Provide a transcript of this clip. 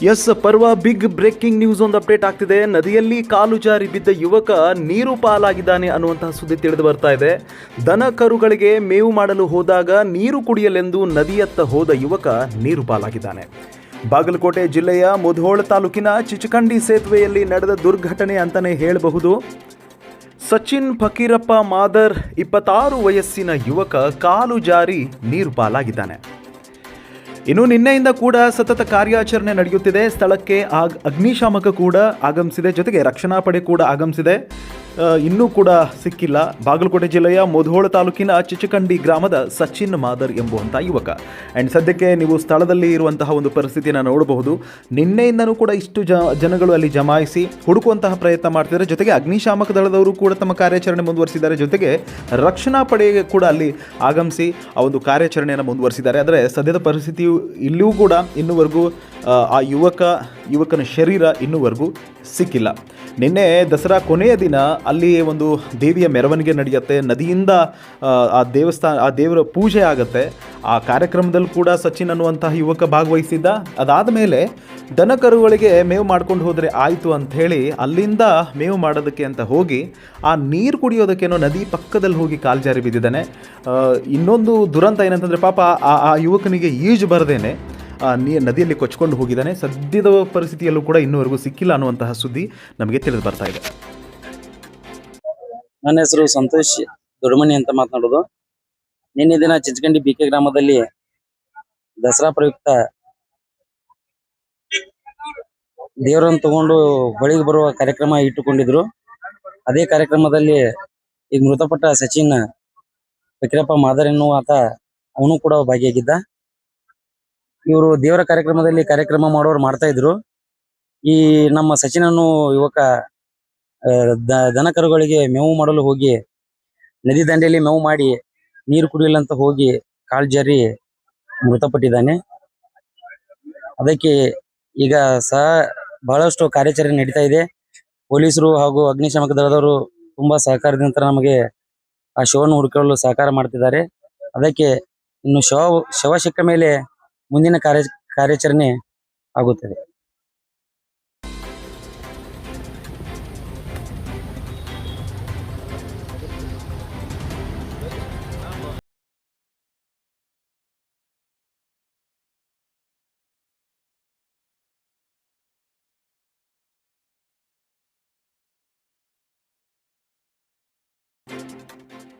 S, ಪರ್ವ, big breaking news ಒಂದು update ಆಗ್ತಿದೆ. ನದಿಯಲ್ಲಿ ಕಾಲು ಜಾರಿ ಬಿದ್ದ ಯುವಕ ನೀರು ಪಾಲಾಗಿದ್ದಾನೆ ಅನ್ನುವಂತಹ ಸುದ್ದಿ ತಿಳಿದು ಬರ್ತಾ ಇದೆ. ದನ ಕರುಗಳಿಗೆ ಮೇವು ಮಾಡಲು ಹೋದಾಗ ನೀರು ಕುಡಿಯಲೆಂದು ನದಿಯತ್ತ ಹೋದ ಯುವಕ ನೀರು ಪಾಲಾಗಿದ್ದಾನೆ. ಬಾಗಲಕೋಟೆ ಜಿಲ್ಲೆಯ ಮುಧೋಳ ತಾಲೂಕಿನ ಚಿಚಕಂಡಿ ಸೇತುವೆಯಲ್ಲಿ ನಡೆದ ದುರ್ಘಟನೆ ಅಂತಲೇ ಹೇಳಬಹುದು. ಸಚಿನ್ ಫಕೀರಪ್ಪ ಮಾದರ್ ಇಪ್ಪತ್ತಾರು ವಯಸ್ಸಿನ ಯುವಕ ಕಾಲು ಜಾರಿ ನೀರು ಪಾಲಾಗಿದ್ದಾನೆ. ಇನ್ನು ನಿನ್ನೆಯಿಂದ ಕೂಡ ಸತತ ಕಾರ್ಯಾಚರಣೆ ನಡೆಯುತ್ತಿದೆ. ಸ್ಥಳಕ್ಕೆ ಆಗ್, ಅಗ್ನಿಶಾಮಕ ಕೂಡ ಆಗಮಿಸಿದೆ. ಜೊತೆಗೆ ರಕ್ಷಣಾ ಪಡೆ ಕೂಡ ಆಗಮಿಸಿದೆ. ಇನ್ನೂ ಕೂಡ ಸಿಕ್ಕಿಲ್ಲ. ಬಾಗಲಕೋಟೆ ಜಿಲ್ಲೆಯ ಮುಧೋಳ ತಾಲೂಕಿನ ಚಿಚಕಂಡಿ ಗ್ರಾಮದ ಸಚಿನ್ ಮಾದರ್ ಎಂಬುವಂಥ ಯುವಕ. ಆ್ಯಂಡ್ ಸದ್ಯಕ್ಕೆ ನೀವು ಸ್ಥಳದಲ್ಲಿ ಇರುವಂತಹ ಒಂದು ಪರಿಸ್ಥಿತಿಯನ್ನು ನೋಡಬಹುದು. ನಿನ್ನೆಯಿಂದನೂ ಕೂಡ ಇಷ್ಟು ಜ, ಜನಗಳು ಅಲ್ಲಿ ಜಮಾಯಿಸಿ ಹುಡುಕುವಂತಹ ಪ್ರಯತ್ನ ಮಾಡ್ತಿದ್ದಾರೆ. ಜೊತೆಗೆ ಅಗ್ನಿಶಾಮಕ ದಳದವರು ಕೂಡ ತಮ್ಮ ಕಾರ್ಯಾಚರಣೆ ಮುಂದುವರಿಸಿದ್ದಾರೆ. ಜೊತೆಗೆ ರಕ್ಷಣಾ ಪಡೆ ಕೂಡ ಅಲ್ಲಿ ಆಗಮಿಸಿ ಆ ಒಂದು ಕಾರ್ಯಾಚರಣೆಯನ್ನು ಮುಂದುವರಿಸಿದ್ದಾರೆ. ಆದರೆ ಸದ್ಯದ ಪರಿಸ್ಥಿತಿಯು ಇಲ್ಲಿಯೂ ಕೂಡ ಇನ್ನೂವರೆಗೂ ಆ, ಯುವಕ ಯುವಕನ ಶರೀರ ಇನ್ನೂವರೆಗೂ ಸಿಕ್ಕಿಲ್ಲ. ನಿನ್ನೆ ದಸರಾ ಕೊನೆಯ ದಿನ ಅಲ್ಲಿ ಒಂದು ದೇವಿಯ ಮೆರವಣಿಗೆ ನಡೆಯುತ್ತೆ. ನದಿಯಿಂದ ಆ ದೇವಸ್ಥಾನ ಆ ದೇವರ ಪೂಜೆ ಆಗುತ್ತೆ. ಆ ಕಾರ್ಯಕ್ರಮದಲ್ಲೂ ಕೂಡ ಸಚಿನ್ ಅನ್ನುವಂತಹ ಯುವಕ ಭಾಗವಹಿಸಿದ್ದ. ಅದಾದ ಮೇಲೆ ದನ ಕರುಗಳಿಗೆ ಮೇವು ಮಾಡ್ಕೊಂಡು ಹೋದರೆ ಆಯಿತು ಅಂತ ಹೇಳಿ ಅಲ್ಲಿಂದ ಮೇವು ಮಾಡೋದಕ್ಕೆ ಅಂತ ಹೋಗಿ ಆ ನೀರು ಕುಡಿಯೋದಕ್ಕೇನೋ ನದಿ ಪಕ್ಕದಲ್ಲಿ ಹೋಗಿ ಕಾಲ್ಜಾರಿ ಬಿದ್ದಿದ್ದಾನೆ. ಆ, ಇನ್ನೊಂದು ದುರಂತ ಏನಂತಂದರೆ ಪಾಪ ಆ ಆ ಯುವಕನಿಗೆ ಈಜು ಬರದೇನೆ. ನೀ ನದಿಯಲ್ಲಿ ಕೊಚ್ಕೊಂಡು ಹೋಗಿದ್ದಾನೆ. ಸದ್ಯದ ಪರಿಸ್ಥಿತಿಯಲ್ಲೂ ಕೂಡ ಇನ್ನೂವರೆಗೂ ಸಿಕ್ಕಿಲ್ಲ ಅನ್ನುವಂತಹ ಸುದ್ದಿ ನಮಗೆ ತಿಳಿದು ಬರ್ತಾ ಇದೆ. ನನ್ನ ಹೆಸರು ಸಂತೋಷ್ ದೊಡ್ಡಮನಿ ಅಂತ ಮಾತನಾಡೋದು. ನಿನ್ನೆ ದಿನ ಚಿಂಚಕಂಡಿ ಬಿ ಕೆ ಗ್ರಾಮದಲ್ಲಿ ದಸರಾ ಪ್ರಯುಕ್ತ ದೇವರನ್ನು ತಗೊಂಡು ಬಳಿಗೆ ಬರುವ ಕಾರ್ಯಕ್ರಮ ಇಟ್ಟುಕೊಂಡಿದ್ರು. ಅದೇ ಕಾರ್ಯಕ್ರಮದಲ್ಲಿ ಈಗ ಮೃತಪಟ್ಟ ಸಚಿನ್ ಫಕೀರಪ್ಪ ಮಾದರ್ ಎನ್ನುವ ಆತ ಅವನು ಕೂಡ ಭಾಗಿಯಾಗಿದ್ದ. ಇವರು ದೇವರ ಕಾರ್ಯಕ್ರಮದಲ್ಲಿ ಕಾರ್ಯಕ್ರಮ ಮಾಡೋರು ಮಾಡ್ತಾ ಇದ್ರು. ಈ ನಮ್ಮ ಸಚಿನನ್ನು ಯುವಕ ಆ, ದ- ದನ ಕರುಗಳಿಗೆ ಮೇವು ಮಾಡಲು ಹೋಗಿ ನದಿ ದಂಡೆಯಲ್ಲಿ ಮೇವು ಮಾಡಿ ನೀರು ಕುಡಿಯಲಂತ ಹೋಗಿ ಕಾಲ್ ಜಾರಿ ಮೃತಪಟ್ಟಿದ್ದಾನೆ. ಅದಕ್ಕೆ ಈಗ ಸಹ ಬಹಳಷ್ಟು ಕಾರ್ಯಾಚರಣೆ ನಡೀತಾ ಇದೆ. ಪೊಲೀಸರು ಹಾಗೂ ಅಗ್ನಿಶಾಮಕ ದಳದವರು ತುಂಬಾ ಸಹಕಾರದಿಂದ ನಮಗೆ ಆ ಶವವನ್ನು ಹುಡುಕಲು ಸಹಕಾರ ಮಾಡ್ತಿದ್ದಾರೆ. ಅದಕ್ಕೆ ಇನ್ನು ಶವ ಶವ ಸಿಕ್ಕ ಮೇಲೆ ಮುಂದಿನ ಕಾರ್ಯ, ಕಾರ್ಯಾಚರಣೆ ಆಗುತ್ತದೆ. Música